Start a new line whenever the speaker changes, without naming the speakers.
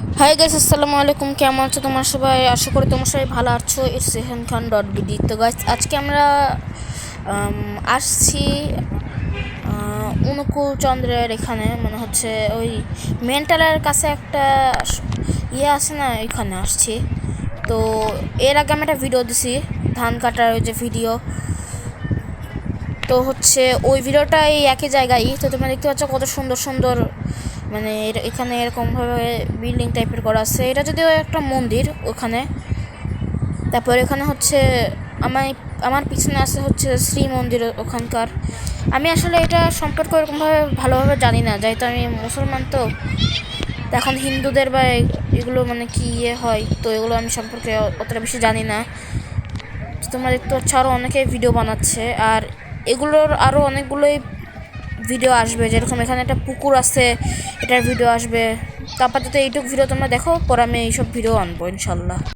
Hi guys আসসালামু আলাইকুম। কেমন আছো তোমার সবাই? আশা করি তোমার সবাই ভালো আছো। It's Ehan Khan dot BD তো গাইস আজকে আমরা আসছি অনুকূল চন্দ্রের এখানে। মানে হচ্ছে ওই মেন্টালের কাছে একটা ইয়ে আছে না এখানে আসছি। তো এর আগে আমি একটা ভিডিও দিছি, ধান কাটার ওই যে ভিডিও তো হচ্ছে ওই ভিডিওটা এই একই জায়গায়। তো তোমরা দেখতে পাচ্ছ কত সুন্দর সুন্দর মানে এখানে এরকমভাবে বিল্ডিং টাইপের করা আছে। এটা যদিও একটা মন্দির ওখানে। তারপর এখানে হচ্ছে আমার আমার পিছনে আছে হচ্ছে শ্রী মন্দির ওখানকার। আমি আসলে এটা সম্পর্কে ওরকমভাবে ভালোভাবে জানি না। যেহেতু আমি মুসলমান তো এখন হিন্দুদের বা এগুলো মানে কি ইয়ে হয়, তো এগুলো আমি সম্পর্কে অতটা বেশি জানি না। তোমরা দেখতে পাচ্ছ আরও অনেকে ভিডিও বানাচ্ছে। আর এগুলোর আরও অনেকগুলোই ভিডিও আসবে, যেরকম এখানে একটা পুকুর আছে, এটার ভিডিও আসবে। তারপর তো এইটুক ভিডিও তোমরা দেখো, পরে আমি এইসব ভিডিও আনব, ইনশাল্লাহ।